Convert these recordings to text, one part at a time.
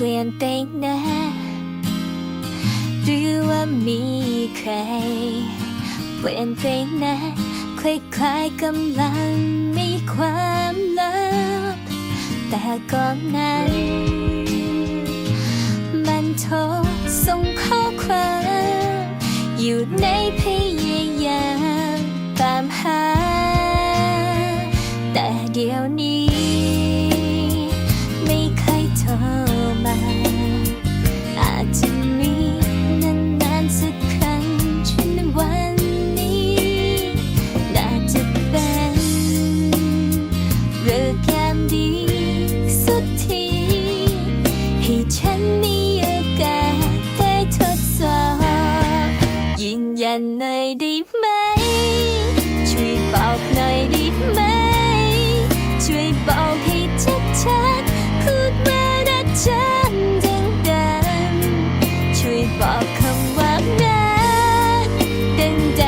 เปลี่ยนไปนะ หรือว่ามีใคร เปลี่ยนไปนะคล้ายๆกำลังมีความลับ แต่ก่อนนั้น มันโทรส่งข้อความ อยู่ในพยายามตามหา แต่เดี๋ยวนี้ หน่อยได้ไหม ช่วยบอกหน่อยได้ไหม ช่วยบอกให้ชัดชัดพูดว่ารักฉันดังดังช่วยบอกคำว่ารักดังดัง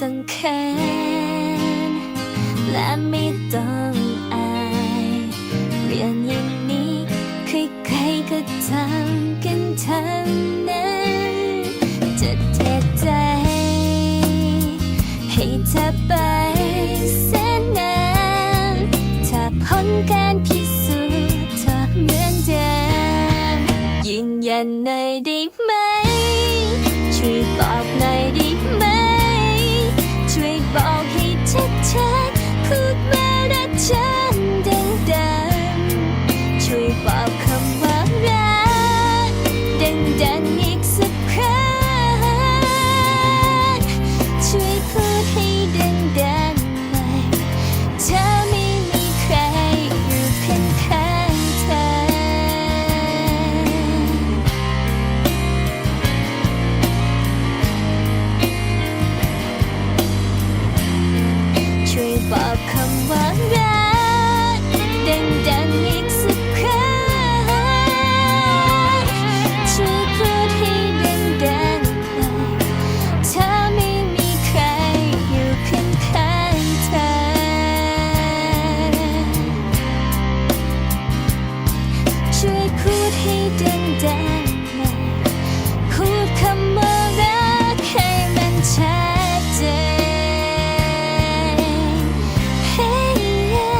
ต้องเขินและไม่ต้องอายเรื่องอย่างนี้ใครๆก็ทำกันทั้งนั้นจะเทใจให้เธอไปแสนนานถ้าพ้นการพิสูจน์เธอเหมือนเดิมยืนยันหน่อยได้ไหมช่วยบอกหน่อย ให้ดังแดงมาคูดคำว่ารักให้มันชัดเจนพยายา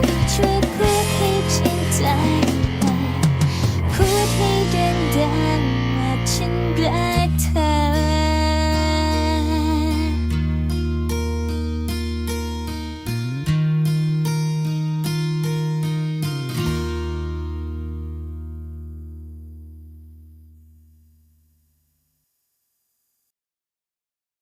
มช่วยพูดให้จริงใจมพูดให้ดังแดง